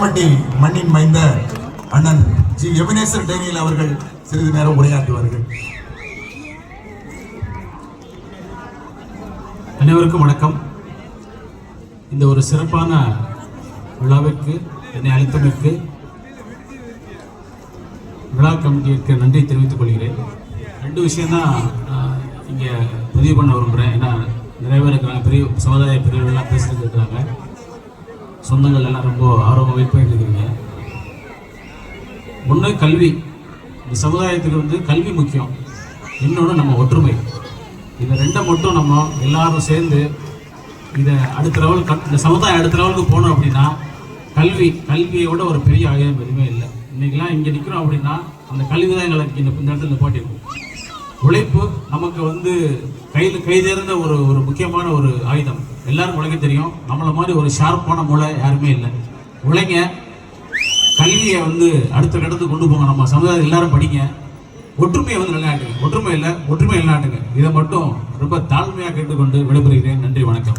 பட்டி மண்ணின் மைந்த அண்ணன் ஜி. எபினேசர் டேனியல் அவர்கள் சிறிது நேரம் உரையாற்றுவார்கள். அனைவருக்கும் வணக்கம். இந்த ஒரு சிறப்பான விழாவிற்கு என்னை அழைத்தமைக்கு விழா கமிட்டிக்கு நன்றி தெரிவித்துக் கொள்கிறேன். ரெண்டு விஷயம்தான் இங்கே பதிவு பண்ண விரும்புகிறேன். ஏன்னா நிறைய பேர் இருக்கிறாங்க பெரிய சமுதாய பிரிவுகள்லாம் பேசிட்டு இருக்கிறாங்க சொந்தங்கள் எல்லாம் ரொம்ப ஆர்வமாக வெயிட் பண்ணிட்டு இருக்கிறீங்க ஒன்று கல்வி. இந்த சமுதாயத்துக்கு வந்து கல்வி முக்கியம். இன்னொன்று நம்ம ஒற்றுமை. இதை ரெண்டை மட்டும் நம்ம எல்லாரும் சேர்ந்து இதை அடுத்த லெவல் கட் இந்த சமுதாயம் அடுத்த லெவலுக்கு போனோம் அப்படின்னா கல்வி கல்வியை விட ஒரு பெரிய ஆயுதம் எதுவுமே இல்லை. இன்றைக்கெலாம் இங்கே நிற்கிறோம் அப்படின்னா அந்த கல்வி தான் எங்களுக்கு இந்த இந்த இடத்துல போட்டிருக்கும் உழைப்பு நமக்கு வந்து கையில் கைதேர்ந்த ஒரு ஒரு முக்கியமான ஒரு ஆயுதம். எல்லாரும் உழைக்க தெரியும். நம்மளை மாதிரி ஒரு ஷார்ப்பான மூளை யாருமே இல்லை. உழைங்க. கல்வியை வந்து அடுத்த கட்டத்துக்கு கொண்டு போங்க. நம்ம சமுதாயம் எல்லாரும் படிங்க. ஒற்றுமையை வந்து நிலைநாட்டுங்க. ஒற்றுமை இல்லை ஒற்றுமை நிலைநாட்டுங்க. இதை மட்டும் ரொம்ப தாழ்மையாக கேட்டுக்கொண்டு விடைபெறுகிறேன். நன்றி வணக்கம்.